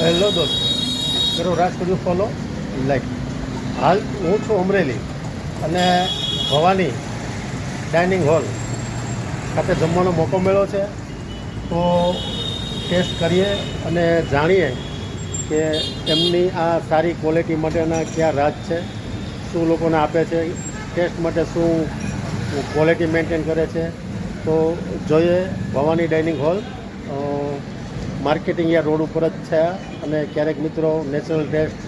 Hello દોસ્તો. કરો રાજ કર્યું ફોલો લાઈક હાલ હું છું અમરેલી અને ભવાની ડાઇનિંગ હોલ ખાતે જમવાનો મોકો મળ્યો છે. તો ટેસ્ટ કરીએ અને જાણીએ કે એમની આ સારી ક્વોલિટી માટેના કયા રાજ છે, શું લોકોને આપે છે ટેસ્ટ માટે શું ક્વોલિટી મેન્ટેન કરે છે. તો જોઈએ ભવાની ડાઇનિંગ હોલ માર્કેટિંગ યા રોડ ઉપર જ છે અને ક્યારેક મિત્રો નેચરલ ટેસ્ટ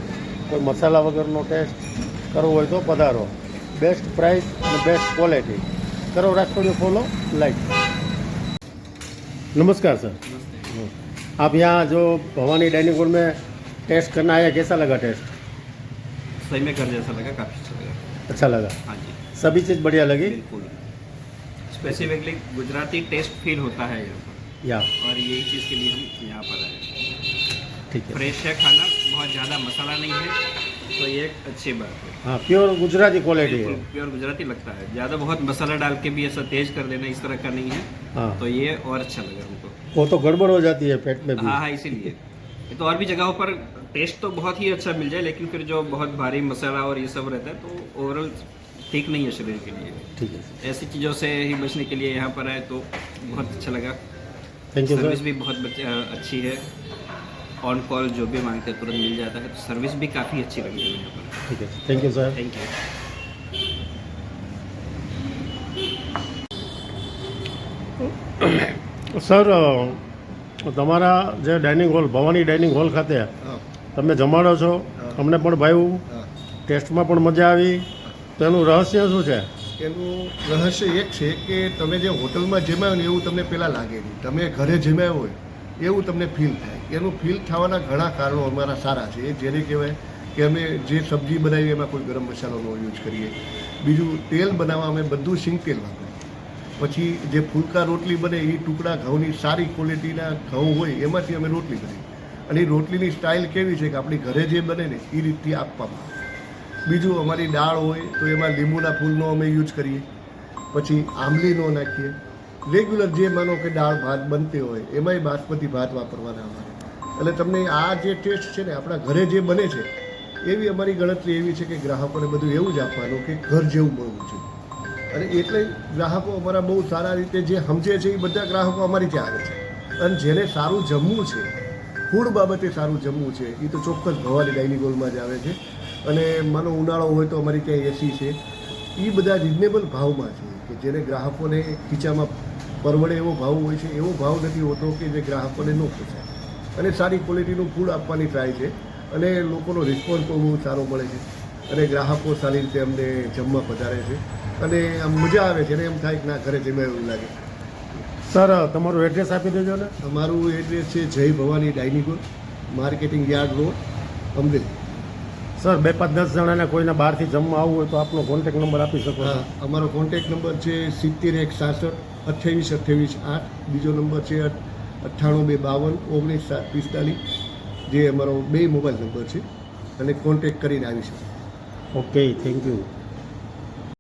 કોઈ મસાલા વગરનો ટેસ્ટ કરવો હોય તો પધારો બેસ્ટ પ્રાઇસ અને બેસ્ટ ક્વોલિટી કરો રાજકોટ ફોલો લાઈક નમસ્કાર સર आप यहाँ जो भवानी डाइनिंग हॉल में टेस्ट करना आया कैसा लगा टेस्ट सही में कर जैसा लगा काफ़ी अच्छा लगा अच्छा लगा हाँ जी सभी चीज़ बढ़िया लगी बिल्कुल स्पेसिफिकली गुजराती टेस्ट फील होता है यहाँ या। और यही चीज़ के लिए हम यहाँ पर आए ठीक है। फ्रेश है खाना बहुत ज़्यादा मसाला नहीं है तो ये एक अच्छी बात है। हाँ प्योर गुजराती क्वालिटी है। प्योर गुजराती लगता है। ज़्यादा बहुत मसाला डाल के भी ऐसा तेज कर देना इस तरह का नहीं है हाँ। तो ये और अच्छा लगा हमको। वो तो गड़बड़ हो जाती है पेट में भी। हाँ हाँ इसीलिए। तो और भी जगहों पर टेस्ट तो बहुत ही अच्छा मिल जाए लेकिन फिर जो बहुत भारी मसाला और ये सब रहता है तो ओवरऑल ठीक नहीं है शरीर के लिए। ठीक है। ऐसी चीज़ों से ही बचने के लिए यहाँ पर आए तो बहुत अच्छा लगा। थैंक यू सर्विस सर भी बहुत बच- अ, अच्छी है ऑन कॉल जो भी मांगते हैं तुरंत मिल जाता है तो सर्विस भी काफ़ी अच्छी लगी है यहाँ पर ठीक है thank you sir thank you sir અ, તમારા જે dining hall Bhavani dining hall ખાતે તમે જમાડો છો અમને પણ ભાવ્યું ટેસ્ટમાં પણ મજા આવી તો એનું રહસ્ય શું છે એનું રહસ્ય એક છે કે તમે જે હોટલમાં જમાયો ને એવું તમને પહેલાં લાગે નહીં. તમે ઘરે જમાયો હોય, એવું તમને ફીલ થાય. એનું ફીલ થવાના ઘણા કારણો અમારા સારા છે. એ જેને કહેવાય કે અમે જે સબ્જી બનાવીએ એમાં કોઈ ગરમ મસાલાનો યુઝ કરીએ. બીજું, તેલ બનાવવા અમે બધું સિંગ તેલ વાપરીએ. પછી જે ફૂલકા રોટલી બને એ ટુકડા ઘઉંની સારી ક્વોલિટીના ઘઉં હોય એમાંથી અમે રોટલી કરીએ અને એ રોટલીની સ્ટાઇલ કેવી છે કે આપણી ઘરે જે બને ને એ રીતથી આપવામાં આવે. બીજું અમારી દાળ હોય તો એમાં લીંબુના ફૂલનો અમે યુઝ કરીએ. પછી આંબલીનો નાખીએ. રેગ્યુલર જે માનો કે દાળ ભાત બનતી હોય, એમાંય બાસમતી ભાત વાપરવાના અમારે. એટલે તમને આ જે ટેસ્ટ છે ને આપણા ઘરે જે બને છે, એવી અમારી ગણતરી એવી છે કે ગ્રાહકોને બધું એવું જ આપવાનું કે ઘર જેવું મળવું જોઈએ અને એટલે ગ્રાહકો અમારા બહુ સારા રીતે જે સમજે છે એ બધા ગ્રાહકો અમારી ત્યાં આવે છે. અને જેને સારું જમવું છે, ફૂડ બાબતે સારું જમવું છે, એ તો ચોક્કસ ભવાની ડાઇનિંગ હોલમાં જ આવે છે. અને માનો ઉનાળો હોય તો અમારી ત્યાં એસી છે. એ બધા રિઝનેબલ ભાવમાં છે કે જેને ગ્રાહકોને ખીચામાં પરવડે એવો ભાવ હોય છે એવો ભાવ નથી હોતો કે જે ગ્રાહકોને ન પોસાય અને સારી ક્વોલિટીનું ફૂડ આપવાની ટ્રાય છે અને લોકોનો રિસ્પોન્સ પણ બહુ સારો મળે છે. અને ગ્રાહકો સારી રીતે અમને જમવા પધારે છે. અને આમ મજા આવે છે અને એમ થાય કે ના ઘરે જમ્યા એવું લાગે. સર તમારું એડ્રેસ આપી દેજો ને. અમારું એડ્રેસ છે Jay Bhavani hall marketing yard road Amreli. Sir બે પાંચ દસ જણાને કોઈને બહારથી જમવા આવવું હોય તો આપનો કોન્ટેક નંબર આપી શકો છો. હા અમારો કોન્ટેક નંબર છે સિત્તેર એક સાસઠ અઠ્યાવીસ અઠ્યાવીસ આઠ. બીજો નંબર છે અઠ્ઠાણું બે બાવન ઓગણીસ સાત પિસ્તાલીસ. જે અમારો બે મોબાઈલ નંબર છે. અને કોન્ટેક કરીને આવી શકો. Okay thank you